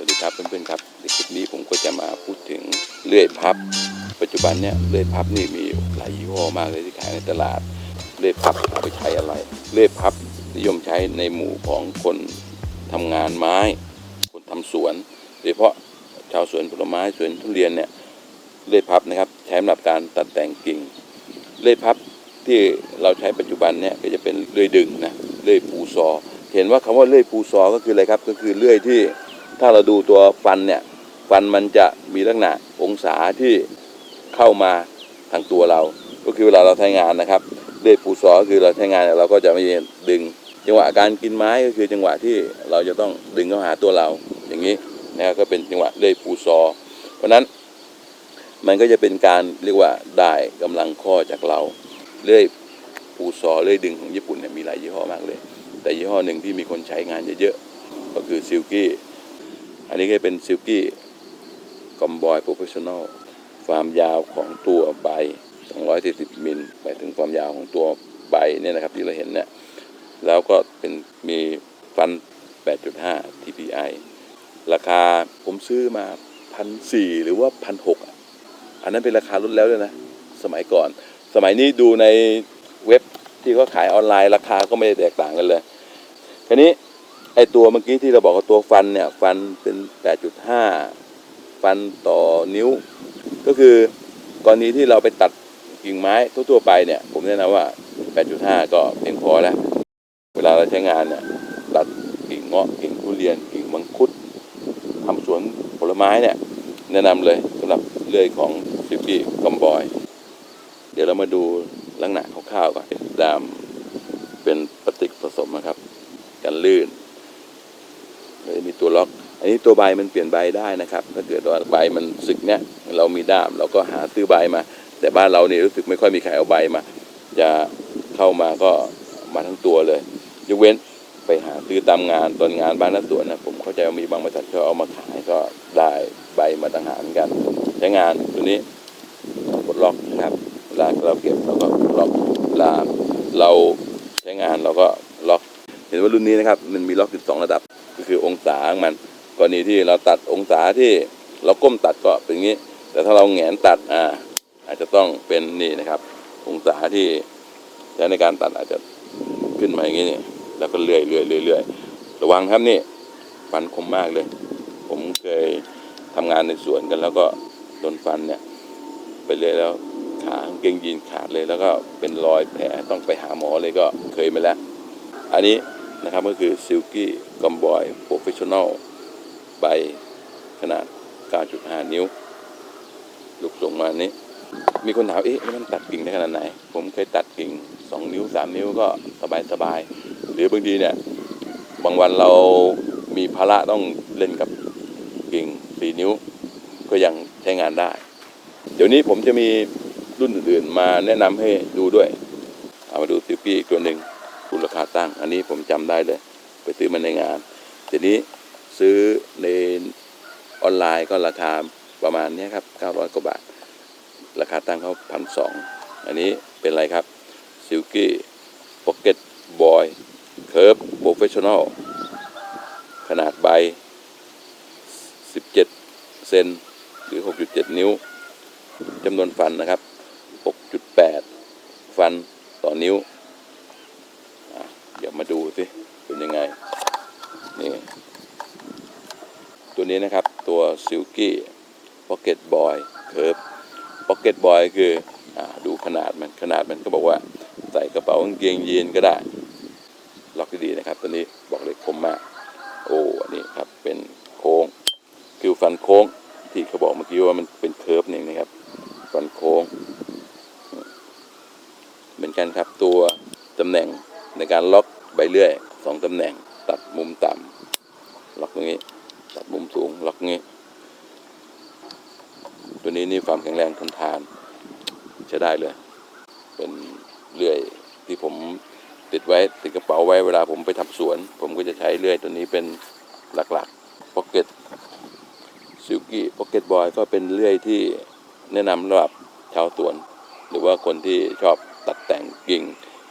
สวัสดีครับเพื่อนๆครับในคลิปนี้ผมก็จะมาพูดถึงเลื่อยพับ ปัจจุบันเนี่ยเลื่อยพับนี่มีหลายยี่ห้อมากเลยที่ขายในตลาดเลื่อยพับเอาไปใช้อะไรเลื่อยพับนิยมใช้ในหมู่ของคนทำงานไม้ คนทำสวนโดยเฉพาะชาวสวนผลไม้สวนทุเรียนเนี่ยเลื่อยพับนะครับใช้สำหรับการตัดแต่งกิ่งเลื่อยพับที่เราใช้ปัจจุบันเนี่ยก็จะเป็นเลื่อยดึงนะเลื่อยปูซอ เห็นว่าคำว่าเลื่อยปูซอก็คืออะไรครับก็คือเลื่อยที่ ถ้าเราดูตัวฟันเนี่ยฟันมันจะมีลักษณะองศาที่เข้ามาทางตัวเรา ก็คือเวลาเราใช้งานนะครับเลื่อยปูซอคือเราใช้งานเราก็จะไม่ดึง จังหวะการกินไม้ก็คือจังหวะที่เราจะต้องดึงเข้าหาตัวเรา อย่างนี้นะครับก็เป็นจังหวะเลื่อยปูซอ เพราะฉะนั้นมันก็จะเป็นการเรียกว่าได้กำลังข้อจากเราเลื่อยปูซอเลื่อยดึงของญี่ปุ่นเนี่ยมีหลายยี่ห้อมากเลย แต่ยี่ห้อหนึ่งที่มีคนใช้งานเยอะๆก็คือซิลกี้ อันนี้ก็เป็นซิลกี้กอมบอยโปรเฟชชั่นอลความยาวของตัวใบ 240 มิลหมายถึงความยาวของตัวใบเนี่ยนะครับที่เราเห็นเนี่ยแล้วก็เป็นมีฟัน 8.5 TPI ราคาผมซื้อมาพันสหรือว่าพันหกอันนั้นเป็นราคาลดแล้วเลยนะ สมัยก่อน สมัยนี้ดูในเว็บที่เขาขายออนไลน์ราคาก็ไม่ได้แตกต่างกันเลยทีนี้ ไอตัวเมื่อกี้ที่เราบอกว่าตัวฟันเนี่ยฟันเป็น 8.5 ฟันต่อนิ้ว ก็คือกรณีที่เราไปตัดกิ่งไม้ทั่วๆไปเนี่ยผมแนะนำว่า 8.5 ก็เพียงพอแล้ว เวลาเราใช้งานเนี่ยตัดกิ่งเงาะกิ่งทุเรียนกิ่งมังคุดทำสวนผลไม้เนี่ยแนะนำเลยสำหรับเลื่อยของซิปปี้คอมบอย เดี๋ยวเรามาดูลักษณะคร่าวๆก่อนดามเป็นปฏิกผสมนะครับ กันลื่น แล้วจะมีตัวล็อก อันนี้ตัวใบมันเปลี่ยนใบได้นะครับ ถ้าเกิดว่าใบมันสึกเนี่ยเรามีด้ามเราก็หาซื้อใบมา แต่บ้านเราเนี่ยรู้สึกไม่ค่อยมีใครเอาใบมา จะเข้ามาก็มาทั้งตัวเลยยกเว้นไปหาซื้อตามงานตอนงานบ้านนักสวนนะผมเข้าใจว่ามีบางบริษัทเขาเอามาขายก็ได้ใบมาต่างหากเหมือนกันใช้งานตัวนี้กดล็อกนะครับเวลาเราเก็บเราก็ล็อกเวลาเราใช้งานเราก็ เห็นว่ารุ่นนี้นะครับมันมีล็อกอยู่สองระดับก็คือองศาของมันกรณีที่เราตัดองศาที่เราก้มตัดก็เป็นอย่างนี้ แต่ถ้าเราแหงนตัดอ่าอาจจะต้องเป็นนี่นะครับ องศาที่ใช้ในการตัดอาจจะขึ้นมาอย่างนี้นี่แล้วก็เลื่อยเลื่อยเลื่อยเลื่อยระวังครับนี่ฟันคมมากเลย ผมเคยทำงานในสวนกัน แล้วก็โดนฟันเนี่ย ไปเลยแล้วขาเกงยีนขาดเลยแล้วก็เป็นรอยแผลต้องไปหาหมอเลยก็เคยมาแล้ว อันนี้ นะครับก็คือซิลกี้กอมบอยโปรเฟชชั่นอลใบขนาด 9.5 นิ้ว ลูกส่งมานี้ มีคนถามเอ๊ะมันตัดกิ่งได้ขนาดไหน ผมเคยตัดกิ่ง 2 นิ้ว 3 นิ้วก็สบายสบายหรือบางทีเนี่ย บางวันเรามีภาระต้องเล่นกับกิ่ง 4 นิ้ว ก็ยังใช้งานได้ เดี๋ยวนี้ผมจะมีรุ่นอื่นๆมาแนะนำให้ดูด้วย เอามาดูซิลกี้อีกตัวหนึ่ง คุณราคาตั้ง อันนี้ผมจำได้เลย ไปซื้อมาในงาน ทีนี้ซื้อในออนไลน์ก็ราคาประมาณนี้ครับ 900 กว่าบาท ราคาตั้งเขาพันสองอันนี้เป็นอะไรครับซิลกี้พ็อกเก็ตบอยเคิร์ฟโปรเฟชชั่นอลขนาดใบ 17 เซนหรือ 6.7 นิ้วจำนวนฟันนะครับ 6.8 ฟันต่อนิ้ว อะเดี๋ยวมาดูสิ เป็นยังไง นี่ตัวนี้นะครับตัวซิลกี้พ็อกเก็ตบอยเคิร์ฟพ็อกเก็ตบอยคืออดูขนาดมันขนาดมันก็บอกว่า ใส่กระเป๋ากางเกงยีนก็ได้ ล็อกดีๆนะครับ ตัวนี้บอก โอ้ อันนี้ครับ เป็นโค้ง คือฟันโค้ง ที่เขาบอกเมื่อกี้ว่ามันเป็นเคิร์ฟนี่นะครับ ฟันโค้ง เหมือนกันครับ ตัวตำแหน่งในการล็อกใบเลื่อยสองตำแหน่ง ตัดมุมต่ำล็อกตรงนี้ ตัดมุมสูงล็อกงี้ ตัวนี้นี่ความแข็งแรงทนทานใช้ได้เลย เป็นเลื่อยที่ผมติดไว้ติดกระเป๋าไว้เวลาผมไปทำสวน ผมก็จะใช้เลื่อยตัวนี้เป็นหลักๆพ็อกเก็ตซิลกี้พ็อกเก็ตบอยก็เป็นเลื่อยที่แนะนำสำหรับชาวสวน หรือว่าคนที่ชอบตัดแต่งกิ่ง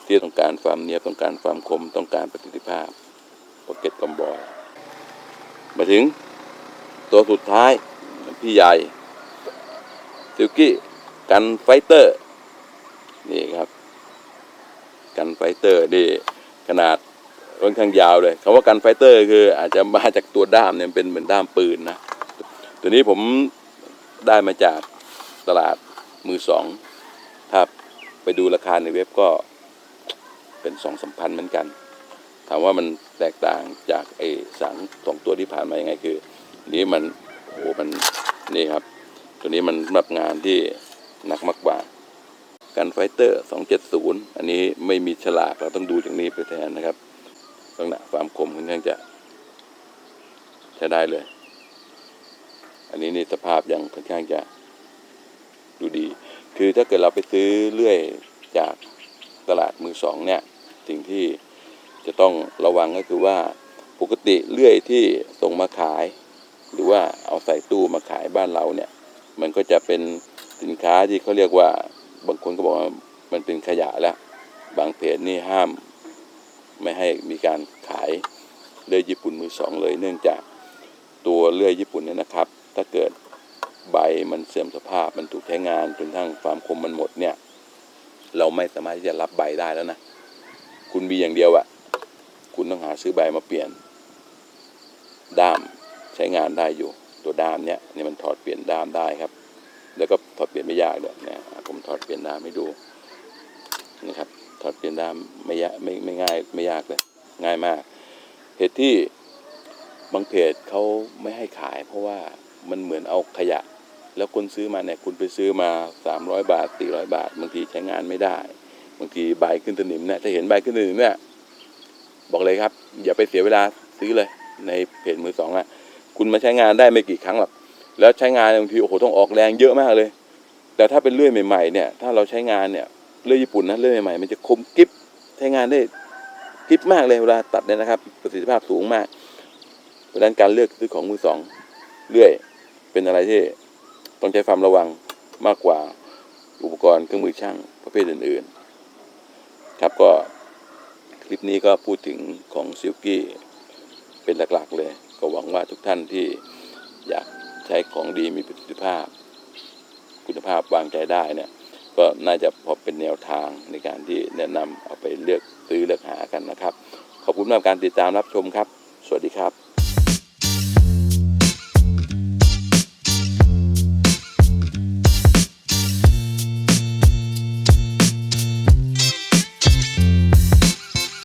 ที่ต้องการความเนียบต้องการความคมต้องการประสิทธิภาพ เก็ตกอมบอย มาถึงตัวสุดท้าย พี่ใหญ่ซิลกี้กันไฟเตอร์ นี่ครับ กันไฟเตอร์นี่ขนาดค่อนข้างยาวเลยคำว่ากันไฟเตอร์คืออาจจะมาจากตัวด้ามเนี่ยเป็นเหมือนด้ามปืนนะ ตัวนี้ผมได้มาจากตลาดมือสองถ้าไปดูราคาในเว็บก็เป็นสองสามพันเหมือนกัน ถามว่ามันแตกต่างจากไอ้สังสองตัวที่ผ่านมายังไงคือ นี้มันโอ้มันนี่ครับ ตัวนี้มันสำหรับงานที่หนักมากกว่ากันไฟเตอร์270 อันนี้ไม่มีฉลากเราต้องดูจากนี้ไปแทนนะครับลักษณะความคมค่อนข้างจะใช้ได้เลย อันนี้นี่สภาพยังค่อนข้างจะดูดี คือถ้าเกิดเราไปซื้อเลื่อยจากตลาดมือสองเนี่ย สิ่งที่ จะต้องระวังก็คือว่าปกติเลื่อยที่ส่งมาขาย หรือว่าเอาใส่ตู้มาขายบ้านเราเนี่ยมันก็จะเป็นสินค้าที่เขาเรียกว่าบางคนก็บอกว่ามันเป็นขยะแล้ว บางเพจนี่ห้าม ไม่ให้มีการขายเลื่อยญี่ปุ่นมือสองเลย เนื่องจากตัวเลื่อยญี่ปุ่นเนี่ยนะครับ ถ้าเกิดใบมันเสื่อมสภาพมันถูกใช้งานจนทั้งความคมมันหมดเนี่ย เราไม่สามารถที่จะรับใบได้แล้วนะ คุณมีอย่างเดียวอะ ซื้อใบมาเปลี่ยน ด้ามใช้งานได้อยู่ ตัวด้ามเนี่ยนี่มันถอดเปลี่ยนด้ามได้ครับ แล้วก็ถอดเปลี่ยนไม่ยากเลยเนี่ยอะผมถอดเปลี่ยนด้ามให้ดูนะครับถอดเปลี่ยนด้ามไม่ยากไม่ไม่ง่ายไม่ยากเลย ง่ายมากเหตุที่บางเพจเขาไม่ให้ขาย เพราะว่ามันเหมือนเอาขยะ แล้วคนซื้อมาเนี่ยคุณไปซื้อมา 300 บาท400 บาท บางทีใช้งานไม่ได้ บางทีใบขึ้นสนิมเนี่ยถ้าเห็นใบขึ้นสนิมเนี่ย บอกเลยครับ อย่าไปเสียเวลาซื้อเลย ในเพจมือสองอะคุณมาใช้งานได้ไม่กี่ครั้งหรอกแล้วใช้งานบางทีโอ้โหต้องออกแรงเยอะมากเลย แต่ถ้าเป็นเลื่อยใหม่ๆเนี่ยถ้าเราใช้งานเนี่ยเลื่อยญี่ปุ่นนะเลื่อยใหม่ๆมันจะคมกริบใช้งานได้กริบมากเลยเวลาตัดเนี่ยนะครับ ประสิทธิภาพสูงมากเพราะนั้นการเลือกซื้อของมือสองเลื่อยเป็นอะไรที่ต้องใช้ความระวังมากกว่าอุปกรณ์เครื่องมือช่างประเภทอื่น ๆ ครับก็ คลิปนี้ก็พูดถึงของซิลกี้เป็นหลักๆเลย ก็หวังว่าทุกท่านที่อยากใช้ของดีมีประสิทธิภาพ คุณภาพวางใจได้เนี่ยก็น่าจะพอเป็นแนวทางในการที่แนะนำเอาไปเลือกซื้อเลือกหากันนะครับ ขอบคุณสำหรับการติดตามรับชมครับ สวัสดีครับ